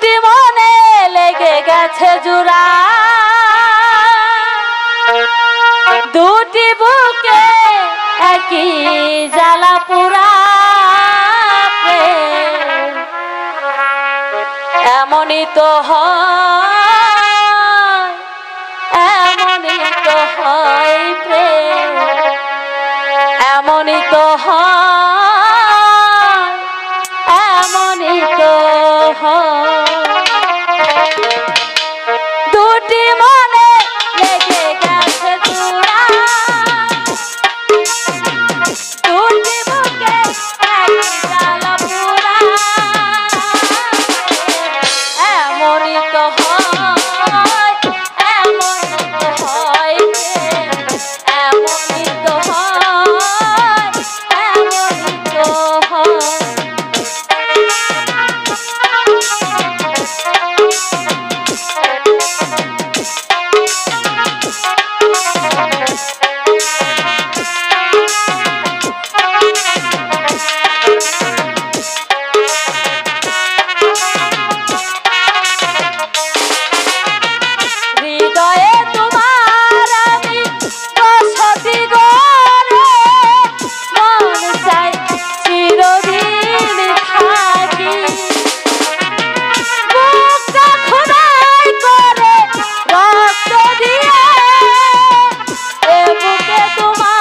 দুটি মনে লেগে গেছে জোড়া। দুটি বুকে একই জ্বালা পুরা এমনই তো এমনই তো হয় এমনই তো হয় তোমার